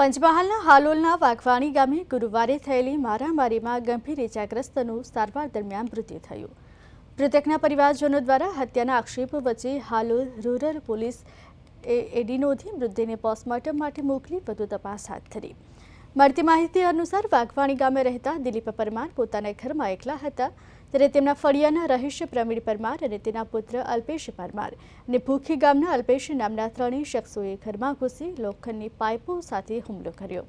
પંચમહાલના હાલોલના વાઘવાણી ગામે ગુરુવારે થયેલી મારામારીમાં ગંભીર ઇજાગ્રસ્તનું સારવાર દરમિયાન મૃત્યુ થયું. મૃતકના પરિવારજનો દ્વારા હત્યાના આક્ષેપો વચ્ચે હાલોલ રૂરલ પોલીસ એ એડી નોંધી મૃતદેહને પોસ્ટમોર્ટમ માટે મોકલી વધુ તપાસ હાથ ધરી. મળતી માહિતી અનુસાર વાઘવાણી ગામે રહેતા દિલીપ પરમાર પોતાના ઘરમાં એકલા હતા. ત્યારે તેમના ફળિયાના રહીશ પ્રવીણ પરમાર અને તેના પુત્ર અલ્પેશ પરમાર અને ભૂખી ગામના અલ્પેશ નામના ત્રણેય શખ્સોએ ઘરમાં ઘૂસી લોખંડની પાઇપો સાથે હુમલો કર્યો.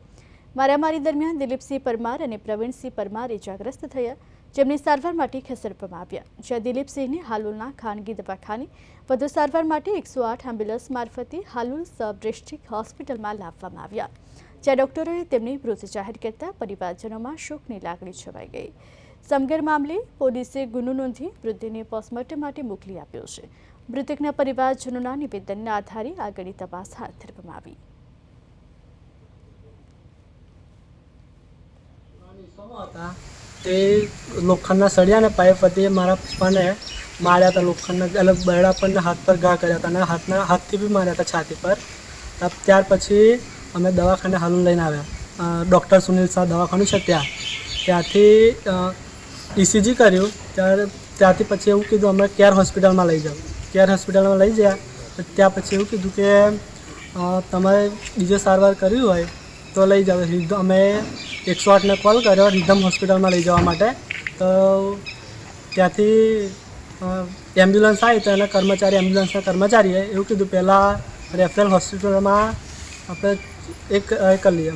મારામારી દરમિયાન દિલીપસિંહ પરમાર અને પ્રવીણસિંહ પરમાર ઇજાગ્રસ્ત થયા. જેમને સારવાર માટે ખસેડવામાં આવ્યા. જ્યાં દિલીપસિંહને હાલોલના ખાનગી દવાખાને, વધુ સારવાર માટે એકસો આઠ એમ્બ્યુલન્સ મારફતે હાલોલ સબ ડિસ્ટ્રિક્ટ હોસ્પિટલમાં લાવવામાં આવ્યા. જ્યાં ડોક્ટરોએ તેમને મૃત જાહેર કરતા પરિવારજનોમાં શોકની લાગણી છવાઈ ગઈ. સમગર મામલે પોલીસે ગુનો નોંધી મૃતદેહને પોસ્ટમોર્ટમ માટે મોકલી આપ્યો છે. મૃતકના પરિવારજનોના નિવેદનના આધારે આગળની તપાસ હાથ ધરવામાં આવી. તે લોખંડના સળિયા ને પાઇપ હતી મારા પપ્પાને માર્યા હતા લોખંડના, એટલે બરડા પર હાથ પર ઘા કર્યા હતા અને હાથના, હાથથી બી માર્યા હતા છાતી પર. ત્યાર પછી અમે દવાખાને હાલું લઈને આવ્યા. ડૉક્ટર સુનિલ શાહ દવાખાનું છે ત્યાં. ત્યાંથી ઇસીજી કર્યું. ત્યારે, ત્યાંથી પછી એવું કીધું, અમે કેર હોસ્પિટલમાં લઈ જાઓ. કેર હોસ્પિટલમાં લઈ ગયા. ત્યાં પછી એવું કીધું કે તમારે બીજો સારવાર કરવી હોય તો લઈ જાઓ. રિધ- અમે એકસો આઠને કોલ કર્યો રિધમ હોસ્પિટલમાં લઈ જવા માટે. તો ત્યાંથી એમ્બ્યુલન્સ આવી તો એના કર્મચારી, એમ્બ્યુલન્સના કર્મચારીએ એવું કીધું, પહેલાં રેફરલ હોસ્પિટલમાં આપણે એક એ કરી લઈએ,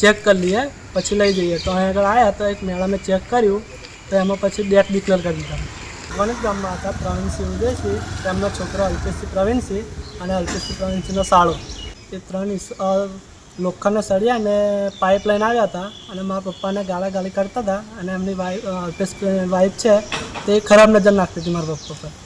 ચેક કરી લઈએ, પછી લઈ જઈએ. તો અહીં આગળ આવ્યા તો એક મેળામે ચેક કર્યું, તો એમાં પછી ડેથ ડિક્લેર કરી દીધા. મને ગામમાં હતા પ્રવીણસિંહ ઉદયસિંહ, તેમનો છોકરો અલ્પેશસિંહ પ્રવીણસિંહ અને અલ્પેશસિંહ પ્રવીણસિંહનો સાળો. એ ત્રણ લોખંડના સળિયા અને પાઇપ લઈને આવ્યા હતા અને મારા પપ્પાને ગાળા ગાળી કરતા હતા અને એમની વાઈફ વાઈફ છે તે ખરાબ નજર નાખતી હતી મારા પપ્પા પર.